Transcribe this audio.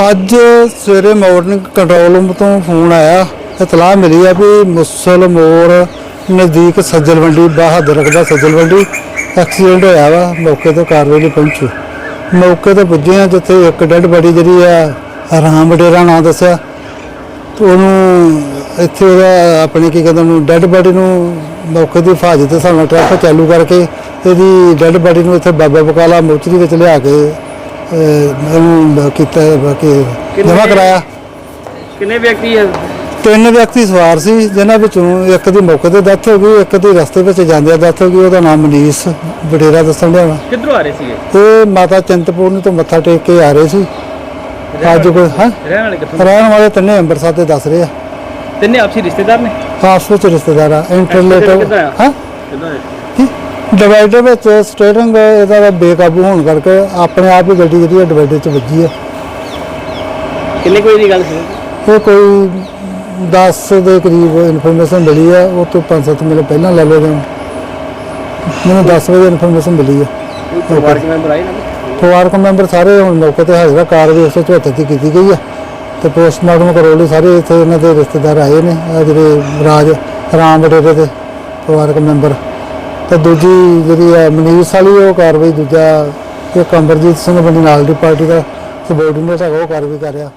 ਅੱਜ ਸਵੇਰੇ morning control room ਤੋਂ ਫੋਨ ਆਇਆ, ਇਤਲਾਹ ਮਿਲੀ ਆ ਵੀ ਮੁਸਲ ਮੋਰ ਨਜ਼ਦੀਕ ਸੱਜਲ ਮੰਡੀ, ਬਹਾਦਰ ਰਕਬਾ ਸੱਜਲ ਮੰਡੀ ਐਕਸੀਡੈਂਟ ਹੋਇਆ ਵਾ, ਮੌਕੇ ਤੋਂ ਕਾਰਵਾਈ ਲਈ ਪਹੁੰਚੀ। ਮੌਕੇ ਤੇ ਪੁੱਜੇ ਆ, ਜਿੱਥੇ ਇੱਕ ਡੈੱਡ ਬੜੀ ਜਿਹੜੀ ਆ, ਰਾਮ ਡੇਰਾ ਨਾਂ ਦੱਸਿਆ। ਤੇ ਉਹਨੂੰ ਇੱਥੇ ਉਹਦਾ ਆਪਣੇ ਕੀ ਕਹਿੰਦੇ ਉਹਨੂੰ ਡੈੱਡ ਬੜੀ ਨੂੰ ਮੌਕੇ ਦੀ ਹਿਫਾਜ਼ਤ ਦੇ ਹਿਸਾਬ ਨਾਲ ਟ੍ਰੈਫਿਕ ਚਾਲੂ ਕਰਕੇ, ਇਹਦੀ ਡੈੱਡ ਬੜੀ ਨੂੰ ਇੱਥੇ ਬਾਬਾ ਬਕਾਲਾ ਮੋਚਰੀ ਵਿੱਚ ਲਿਆ ਕੇ ਇਹਨੂੰ ਕੀਤਾ ਬਾਕੀ ਜਮ੍ਹਾਂ ਕਰਾਇਆ। ਕਿੰਨੇ ਵਿਅਕਤੀ ਹੈ? ਤਿੰਨ ਵਿਅਕਤੀ ਸਵਾਰ ਸੀ ਜਿਨ੍ਹਾਂ ਵਿੱਚੋਂ ਇੱਕ ਦੀ ਮੌਕੇ ਤੇ ਡੈਥ ਹੋ ਗਈ ਇੱਕ ਦੀ ਰਸਤੇ ਵਿੱਚ ਜਾਂਦਿਆਂ ਡੈਥ ਹੋ ਗਈ ਉਹਦਾ ਨਾਮ ਮਨੀਸ਼ ਵਡੇਰਾ ਦੱਸਣ ਡਿਆ ਵਾ। ਕਿੱਧਰੋਂ ਆ ਰਹੇ ਸੀਗੇ? ਇਹ ਮਾਤਾ ਚਿੰਤਪੂਰਨੀ ਤੋਂ ਮੱਥਾ ਟੇਕ ਕੇ ਆ ਰਹੇ ਸੀ। ਅੱਜ ਕੋਈ ਹਾਂ? ਰਹਿਣ ਵਾਲੇ ਕਿੱਥੋਂ? ਰਹਿਣ ਵਾਲੇ ਤਿੰਨੇ ਅੰਮ੍ਰਿਤਸਰ ਦੇ ਦੱਸ ਰਹੇ ਆ। ਤਿੰਨੇ ਆਪਸੀ ਰਿਸ਼ਤੇਦਾਰ ਨੇ? ਆਪਸ ਵਿੱਚ ਰਿਸ਼ਤੇਦਾਰ ਆ ਇੰਟਰਲੇਟਰ? ਹਾਂ? ਕਿੱਦਾਂ ਹੈ? ਡਿਵਾਈਡਰ ਵਿੱਚ ਸਟੇਰਿੰਗ ਇਹਦਾ ਬੇਕਾਬੂ ਹੋਣ ਕਰਕੇ ਆਪਣੇ ਆਪ ਹੀ ਗੱਡੀ ਜਿਹੜੀ ਹੈ ਡਿਵਾਈਡਰ 'ਚ ਵੱਜੀ ਆ ਕਿੰਨੇ ਕੋਈ ਦੀ ਗੱਲ ਸੀ? ਇਹ ਕੋਈ 10 ਦੇ ਕਰੀਬ ਇਨਫੋਰਮੇਸ਼ਨ ਮਿਲੀ ਆ ਉਹ ਤੋਂ 5-7 ਮਿੰਟ ਪਹਿਲਾਂ ਲੈ ਲਓ ਜਾਂ ਮੈਨੂੰ 10 ਵਜੇ ਇਨਫੋਰਮੇਸ਼ਨ ਮਿਲੀ ਕੋਈ ਪਰਿਵਾਰਕ ਮੈਂਬਰ ਆਏ ਨਾ? ਪਰਿਵਾਰਕ ਮੈਂਬਰ ਸਾਰੇ ਹੁਣ ਮੌਕੇ ਤੇ ਹਾਜ਼ਰ ਆ ਕਾਰਵਾਈ 174 ਦੀ ਕੀਤੀ ਗਈ ਆ ਤੇ ਪੋਸਟਮਾਰਟਮ ਕਰੋ ਲਈ ਸਾਰੇ ਇੱਥੇ ਇਹਨਾਂ ਦੇ ਰਿਸ਼ਤੇਦਾਰ ਆਏ ਨੇ ਆ ਜਿਹੜੇ ਰਾਜ ਰਾਮ ਵਡੇਰੇ ਦੇ ਪਰਿਵਾਰਕ ਮੈਂਬਰ। ਤੇ ਦੂਜੀ ਜਿਹੜੀ ਆ ਮਨੀਸ਼ ਵਾਲੀ, ਉਹ ਕਾਰਵਾਈ ਦੂਜਾ, ਇੱਕ ਅਮਰਜੀਤ ਸਿੰਘ ਬੰਦੀ ਨਾਲ ਦੀ ਪਾਰਟੀ ਦਾ ਸਬੋਰਡੀਨੇਟ ਹੈਗਾ, ਉਹ ਕਾਰਵਾਈ ਕਰ ਰਿਹਾ।